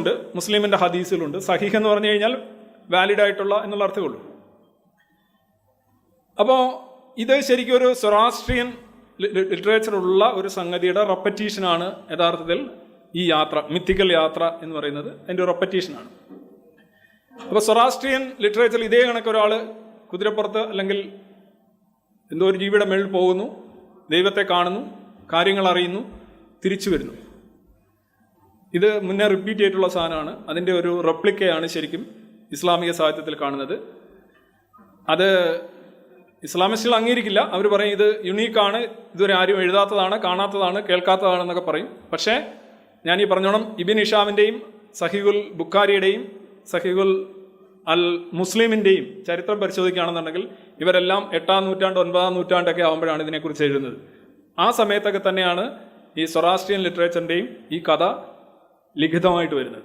ഹദീസിലുണ്ട് മുസ്ലിമിന്റെ ഹദീസിലുണ്ട്. സഹീഹ് എന്ന് പറഞ്ഞു കഴിഞ്ഞാൽ വാലിഡ് ആയിട്ടുള്ള എന്നുള്ള അർത്ഥമേ ഉള്ളൂ. അപ്പോൾ ഇത് ശരിക്കും ഒരു സൊറാസ്ട്രിയൻ ലിറ്ററേച്ചറുള്ള ഒരു സംഗതിയുടെ റെപ്പറ്റീഷനാണ് യഥാർത്ഥത്തിൽ ഈ യാത്ര മിത്തിക്കൽ യാത്ര എന്ന് പറയുന്നത്. അതിന്റെ ഒരു റെപ്പറ്റീഷനാണ് അപ്പോൾ സൊറാസ്ട്രിയൻ ലിറ്ററേച്ചറിൽ ഇതേ കണക്ക് ഒരാൾ കുതിരപ്പുറത്ത് അല്ലെങ്കിൽ എന്തോ ഒരു ജീവിയുടെ മേളിൽ പോകുന്നു ദൈവത്തെ കാണുന്നു കാര്യങ്ങൾ അറിയുന്നു തിരിച്ചു വരുന്നു. ഇത് മുന്നേ റിപ്പീറ്റ് ചെയ്തിട്ടുള്ള സാധനമാണ്. അതിന്റെ ഒരു റെപ്ലിക്കയാണ് ശരിക്കും ഇസ്ലാമിക സാഹിത്യത്തിൽ കാണുന്നത്. അത് ഇസ്ലാമിസ്റ്റുകൾ അംഗീകരിക്കില്ല. അവർ പറയും ഇത് യുണീക്കാണ് ഇതുവരെ ആരും എഴുതാത്തതാണ് കാണാത്തതാണ് കേൾക്കാത്തതാണെന്നൊക്കെ പറയും. പക്ഷേ ഞാൻ ഈ പറഞ്ഞോണം ഇബിൻ ഇഷാമിന്റെയും സഹിഗുൽ ബുക്കാരിയുടെയും സഹിഗുൽ അൽ മുസ്ലിമിന്റെയും ചരിത്രം പരിശോധിക്കുകയാണെന്നുണ്ടെങ്കിൽ ഇവരെല്ലാം എട്ടാം നൂറ്റാണ്ട് ഒൻപതാം നൂറ്റാണ്ടൊക്കെ ആകുമ്പോഴാണ് ഇതിനെക്കുറിച്ച് എഴുതുന്നത്. ആ സമയത്തൊക്കെ തന്നെയാണ് ഈ സൊറാസ്ട്രിയൻ ലിറ്ററേച്ചറിന്റെയും ഈ കഥ ലിഖിതമായിട്ട് വരുന്നത്.